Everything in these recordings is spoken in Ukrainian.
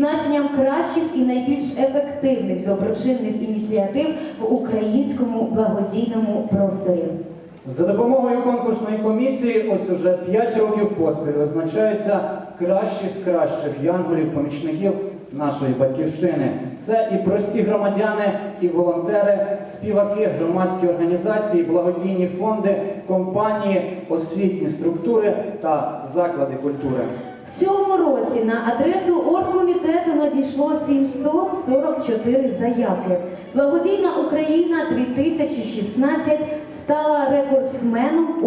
відзначенням кращих і найбільш ефективних доброчинних ініціатив в українському благодійному просторі. За допомогою конкурсної комісії ось уже 5 років поспіль визначаються кращі з кращих янголів-помічників нашої батьківщини. Це і прості громадяни, і волонтери, співаки, громадські організації, благодійні фонди, компанії, освітні структури та заклади культури. В цьому році на адресу оргкомітету надійшло 744 заявки. Благодійна Україна 2016 стала рекордсменом у,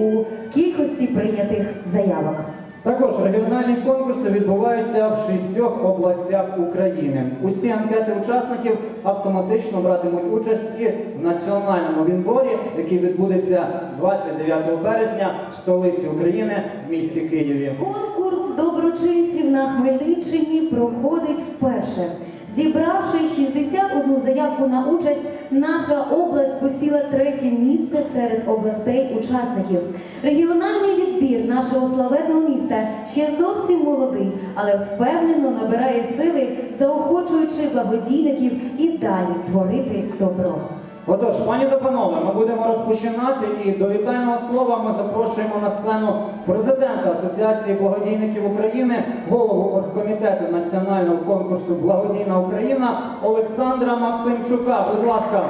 у кількості прийнятих заявок. Також регіональні конкурси відбуваються в шістьох областях України. Усі анкети учасників автоматично братимуть участь і в національному відборі, який відбудеться 29 березня в столиці України в місті Києві. Конкурс доброчинців на Хмельниччині проходить вперше. Зібравши 61 заявку на участь, наша область посіла третє місце серед областей-учасників. Регіональний відбір нашого славетного міста ще зовсім молодий, але впевнено набирає сили, заохочуючи благодійників і далі творити добро. Отож, пані та панове, ми будемо розпочинати і до вітального слова ми запрошуємо на сцену президента Асоціації благодійників України, голову оргкомітету національного конкурсу Благодійна Україна Олександра Максимчука. Будь ласка.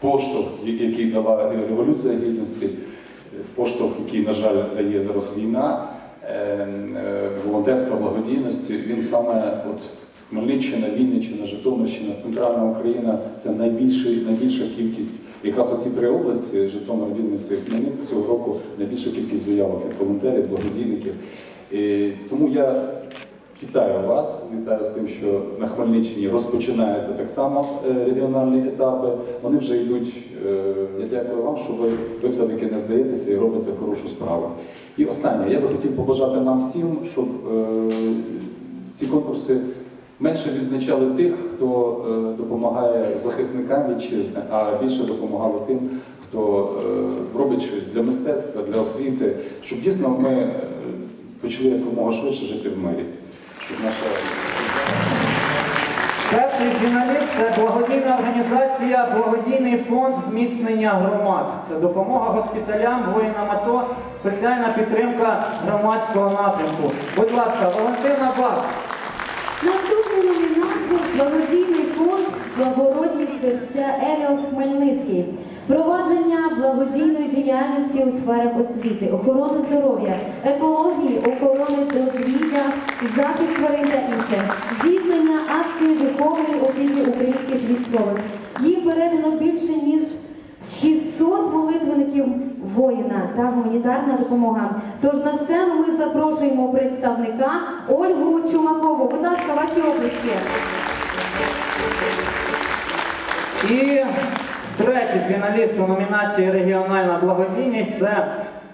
поштовх, який дала революція гідності, поштовх, який, на жаль, дає зараз війна, е, е, благодійності, він саме от Хмельниччина, Вінниччина, Житомирщина, Центральна Україна це найбільший, найбільша кількість. Якраз оці три області Житомир, Вінниця і Хмельницький цього року найбільша кількість заявок від волонтерів, благодійників. І тому я Вітаю вас, вітаю з тим, що на Хмельниччині розпочинаються так само е, регіональні етапи. Вони вже йдуть. е, Я дякую вам, що ви, ви все-таки не здаєтеся і робите хорошу справу. І останнє, я би хотів побажати нам всім, щоб е, ці конкурси менше відзначали тих, хто е, допомагає захисникам вітчизни, а більше допомагали тим, хто е, робить щось для мистецтва, для освіти, щоб дійсно ми е, почали якомога швидше жити в мирі. Щоб наша Перший фіналіст це благодійна організація, благодійний фонд зміцнення громад. Це допомога госпіталям, воїнам АТО, соціальна підтримка громадського напрямку. Будь ласка, Валентина Бас. Наступний номінант благодійний фонд Благородні серця Еліос Хмельницький. Провадження благодійної діяльності у сферах освіти, охорони здоров'я, екології, охорони дозвілля, захист тварин та інше, духовної українських військових. Їм передано більше ніж 600 молитвенників воїна та гуманітарна допомога. Тож на сцену ми запрошуємо представника Ольгу Чумакову. Будь ласка, ваші області. І третій фіналіст у номінації Регіональна благодійність це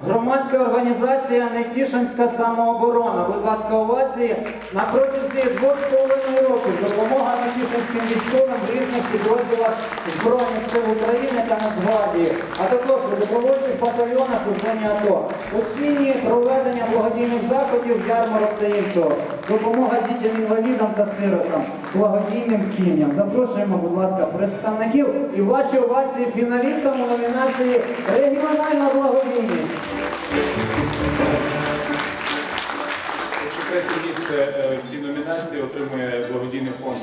громадська організація Нетішинська самооборона. Будь ласка, овації на протязі двох з половиною років допомога Нетішинським військовим в різних підрозділах Збройних сил України та Нацгвардії, а також у добровольчих батальйонах у зоні АТО. Постійні проведення благодійних заходів, ярмарок та іншого. Допомога дітям-інвалідам та сиротам, благодійним сім'ям. Запрошуємо, будь ласка, представників і ваші овації фіналістам у номінації Регіональна благодійність. Третє місце е, в цій номінації отримує благодійний фонд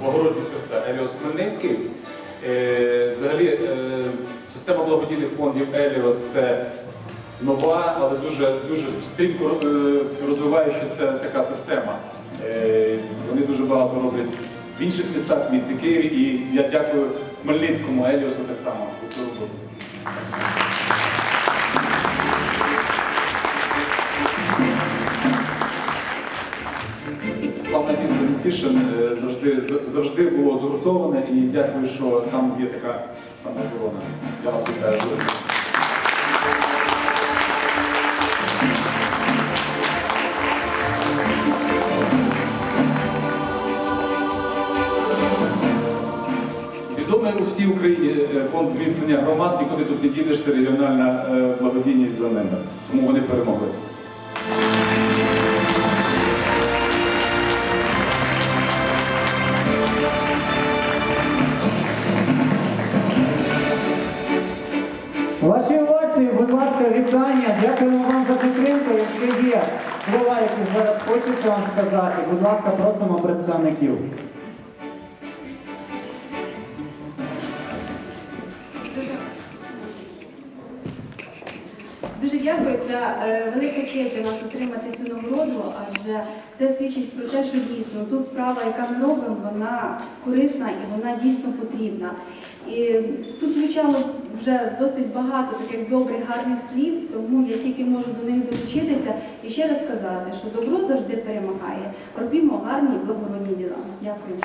Благородні серця Еліос Хмельницький. Е, Взагалі, е, система благодійних фондів Еліос це нова, але дуже, дуже стрімко розвиваючася така система. Вони дуже багато роблять в інших містах, в місті Києві, і я дякую Хмельницькому Еліосу так само місто е, завжди, завжди було згуртоване і дякую, що там є така самооборона. Я вас вітаю. Відомий у всій Україні е, фонд зміцнення громад, нікуди тут не дінешся, регіональна е, благодійність за ними. Тому вони перемогли. Ваші овації, будь ласка, вітання. Дякуємо вам за підтримку. Якщо є слова, які зараз хочеться вам сказати, будь ласка, просимо представників. Дякую. Це е, велика честь для нас отримати цю нагороду, адже це свідчить про те, що дійсно ту справу, яка ми робимо, вона корисна і вона дійсно потрібна. І тут звучало вже досить багато таких добрих, гарних слів, тому я тільки можу до них долучитися і ще раз сказати, що добро завжди перемагає. Робімо гарні благородні діла. Дякую.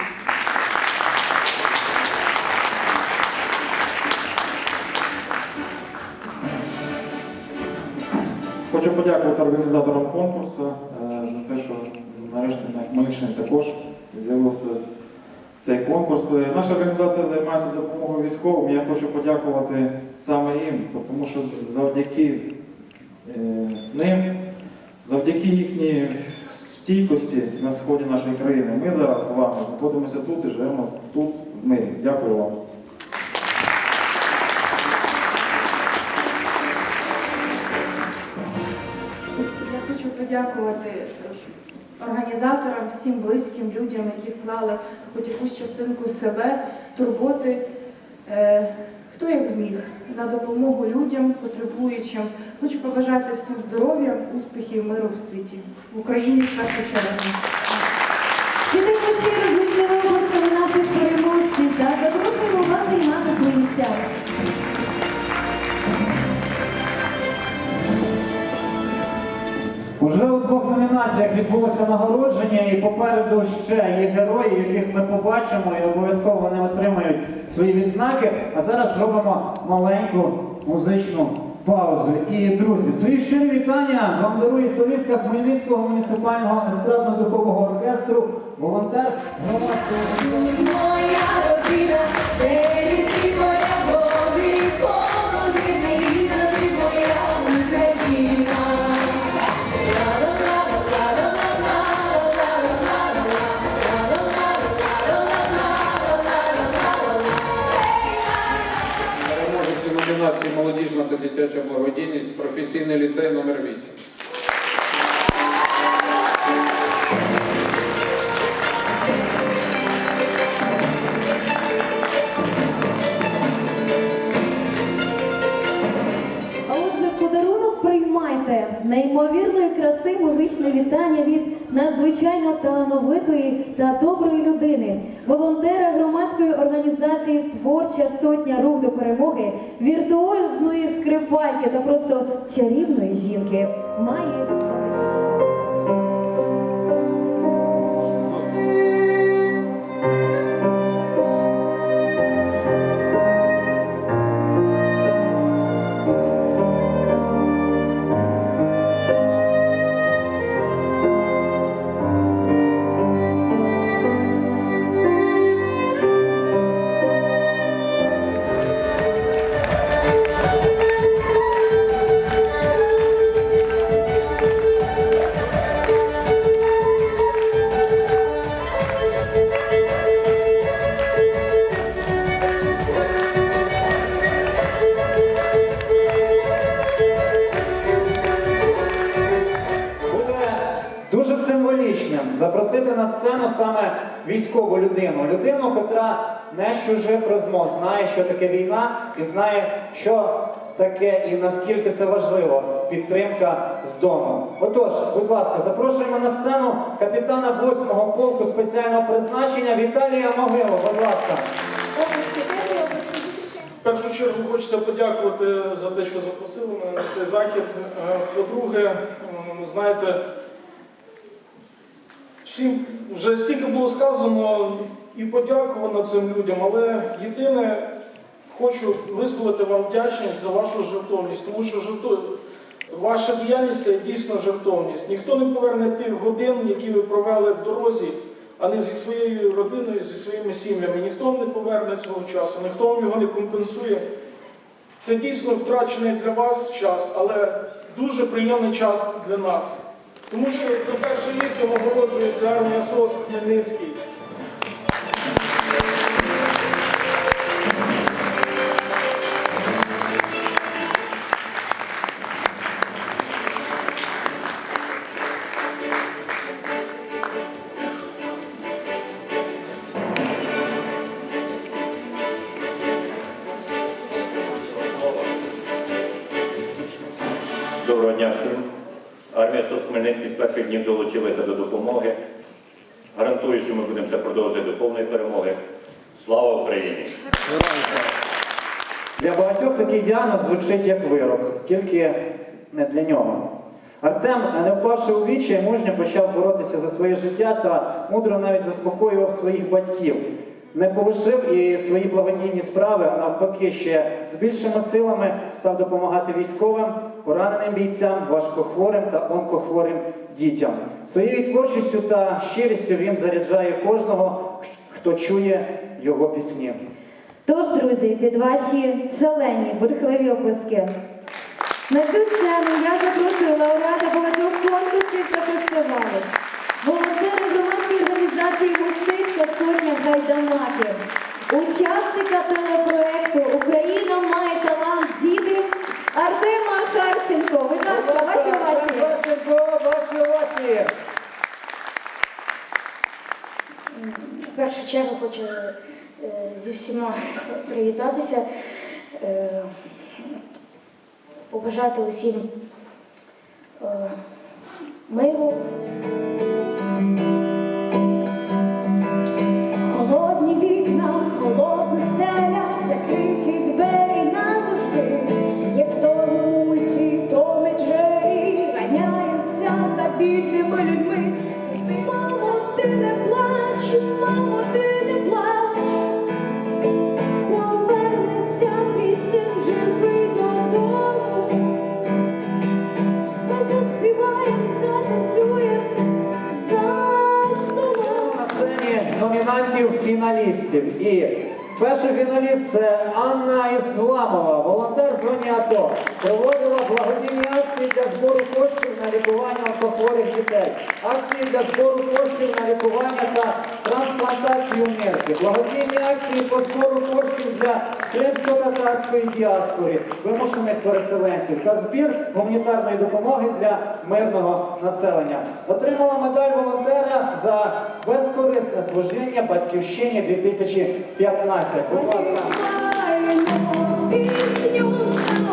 Хочу подякувати організаторам конкурсу е, за те, що нарешті на Хмельниччині також з'явився цей конкурс. Е, Наша організація займається допомогою військовим. Я хочу подякувати саме їм, тому що завдяки е, ним, завдяки їхній стійкості на сході нашої країни, ми зараз з вами знаходимося тут і живемо тут мирі. Дякую вам. Подякувати організаторам, всім близьким людям, які вклали хоч якусь частинку себе, турботи, е, хто як зміг, на допомогу людям, потребуючим. Хочу побажати всім здоров'я, успіхів, миру в світі, в Україні в першу чергу. Вітаємо щиро з вічними обласками наших переможців та запрошуємо вас займати свої місця. Двох як відбулося нагородження, і попереду ще є герої, яких ми побачимо, і обов'язково вони отримають свої відзнаки. А зараз зробимо маленьку музичну паузу. І друзі, свої щирі вітання вам дарує солістка Хмельницького муніципального естрадно-духового оркестру, волонтер громадського. Благодійність, професійний ліцей номер 8. А отже, в подарунок приймайте неймовірної краси музичне вітання від надзвичайно талановитої та доброї людини, волонтера громадської організації Творча сотня рух до перемоги, віртуозної скрипальки та просто чарівної жінки. Має символічним запросити на сцену саме військову людину, людину, котра не чужих розмов, знає, що таке війна, і знає, що таке і наскільки це важливо підтримка з дому. Отож, будь ласка, запрошуємо на сцену капітана 8-го полку спеціального призначення Віталія Могилу. Будь ласка. В першу чергу хочеться подякувати за те, що запросили мене на цей захід. Е, По-друге, знаєте, всім вже стільки було сказано і подякувано цим людям, але єдине хочу висловити вам вдячність за вашу жертовність, тому що жерту... ваша діяльність це дійсно жертовність. Ніхто не поверне тих годин, які ви провели в дорозі, а не зі своєю родиною, зі своїми сім'ями. Ніхто не поверне цього часу, ніхто вам його не компенсує. Це дійсно втрачений для вас час, але дуже приємний час для нас. Тому що за перше місце оголошується армія СОС Хмельницький. Армія Хмельницький з перших днів долучилася до допомоги. Гарантую, що ми будемо це продовжувати до повної перемоги. Слава Україні! Для багатьох такий діагноз звучить як вирок, тільки не для нього. Артем, не впавши у вічі, мужньо почав боротися за своє життя та мудро навіть заспокоював своїх батьків. Не полишив і свої благодійні справи, а навпаки, ще з більшими силами став допомагати військовим, пораненим бійцям, важкохворим та онкохворим дітям. Своєю творчістю та щирістю він заряджає кожного, хто чує його пісні. Тож, друзі, під ваші шалені, бурхливі оплески. На цю сцену я запрошую лауреата багатьох конкурсів та фестивалів, організації Гостинська сотня гайдамаків, учасника телепроекту Україна має талант діти Артема Харченко. Будь ласка, ваші овації. Ваші ваші овації. В першу чергу хочу е, зі всіма привітатися, е, побажати усім е, миру. Бідними людьми. Мамо, ти не плач, мамо, ти не плач, повернеться твій син живий додому. Ми заспіваємо, затанцюємо, заснуємо. На сцені номінантів фіналістів. І перший фіналіст це Анна Ісламова, волонтер зоні АТО. Проводила благодійні акції для збору коштів на лікування онкохворих дітей. Акції для збору коштів на лікування та трансплантацію нирки. Благодійні акції по збору коштів для кримсько-татарської діаспори, вимушених переселенців та збір гуманітарної допомоги для мирного населення. Отримала медаль волонтера за безкорисне служіння батьківщині 2015. Будь ласка. Співаємо пісню